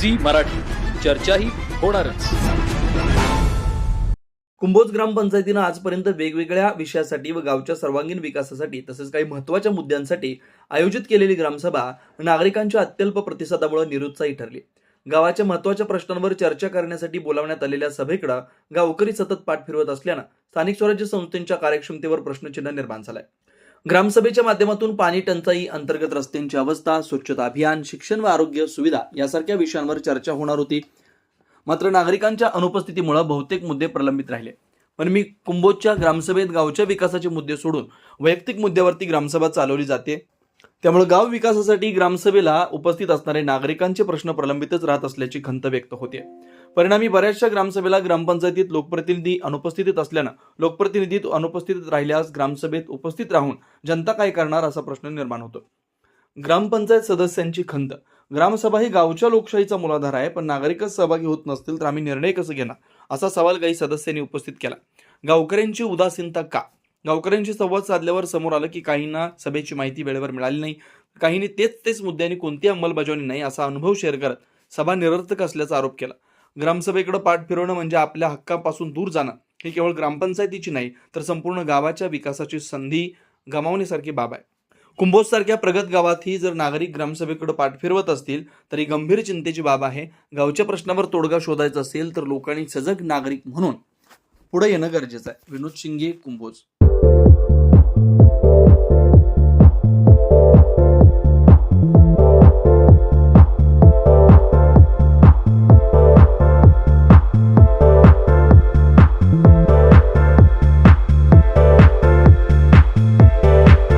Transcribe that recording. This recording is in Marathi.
झी मराठी. चर्चाही होणारच. कुंभोज ग्रामपंचायतीनं आजपर्यंत वेगवेगळ्या विषयासाठी व गावच्या सर्वांगीण विकासासाठी तसेच काही महत्त्वाच्या मुद्द्यांसाठी आयोजित केलेली ग्रामसभा नागरिकांच्या अत्यल्प प्रतिसादामुळे निरुत्साही ठरली. गावाच्या महत्त्वाच्या प्रश्नांवर चर्चा करण्यासाठी बोलावण्यात आलेल्या सभेकडे गावकरी सतत पाठ फिरवत असल्यानं स्थानिक स्वराज्य संस्थेच्या कार्यक्षमतेवर प्रश्नचिन्ह निर्माण झालाय. ग्रामसभेच्या माध्यमातून पाणी टंचाई अंतर्गत रस्त्यांची अवस्था स्वच्छता अभियान शिक्षण व आरोग्य सुविधा यासारख्या विषयांवर चर्चा होणार होती. मात्र नागरिकांच्या अनुपस्थितीमुळे बहुतेक मुद्दे प्रलंबित राहिले. पण मी कुंभोजच्या ग्रामसभेत गावच्या विकासाचे मुद्दे सोडून वैयक्तिक मुद्द्यावरती ग्रामसभा चालवली जाते. त्यामुळे गाव विकासासाठी ग्रामसभेला उपस्थित असणारे नागरिकांचे प्रश्न प्रलंबितच राहत असल्याची खंत व्यक्त होते. परिणामी बऱ्याचशा ग्रामसभेला ग्रामपंचायतीत लोकप्रतिनिधी अनुपस्थितीत असल्यानं लोकप्रतिनिधीत अनुपस्थित राहिल्यास ग्रामसभेत उपस्थित राहून जनता काय करणार असा प्रश्न निर्माण होतो. ग्रामपंचायत सदस्यांची खंत. ग्रामसभा ही गावच्या लोकशाहीचा मूलाधार आहे पण नागरिकच सहभागी होत नसतील तर आम्ही निर्णय कसं घेणार? असा सवाल काही सदस्यांनी उपस्थित केला. गावकऱ्यांची उदासीनता का? गावकऱ्यांशी संवाद साधल्यावर समोर आलं की काहींना सभेची माहिती वेळेवर मिळाली नाही. काहींनी तेच तेच मुद्द्यांनी कोणती अंमलबजावणी नाही असा अनुभव शेअर करत सभा निरर्थक असल्याचा आरोप केला. ग्रामसभेकडे पाठ फिरवणं म्हणजे आपल्या हक्कापासून दूर जाणं ही केवळ ग्रामपंचायतीची नाही तर संपूर्ण गावाच्या विकासाची संधी गमावण्यासारखी बाब आहे. कुंभोज सारख्या प्रगत गावातही जर नागरिक ग्रामसभेकडे पाठ फिरवत असतील तर ही गंभीर चिंतेची बाब आहे. गावच्या प्रश्नावर तोडगा शोधायचा असेल तर लोकांनी सजग नागरिक म्हणून पुढे येणं गरजेचं आहे. विनोद शिंगे कुंभोज.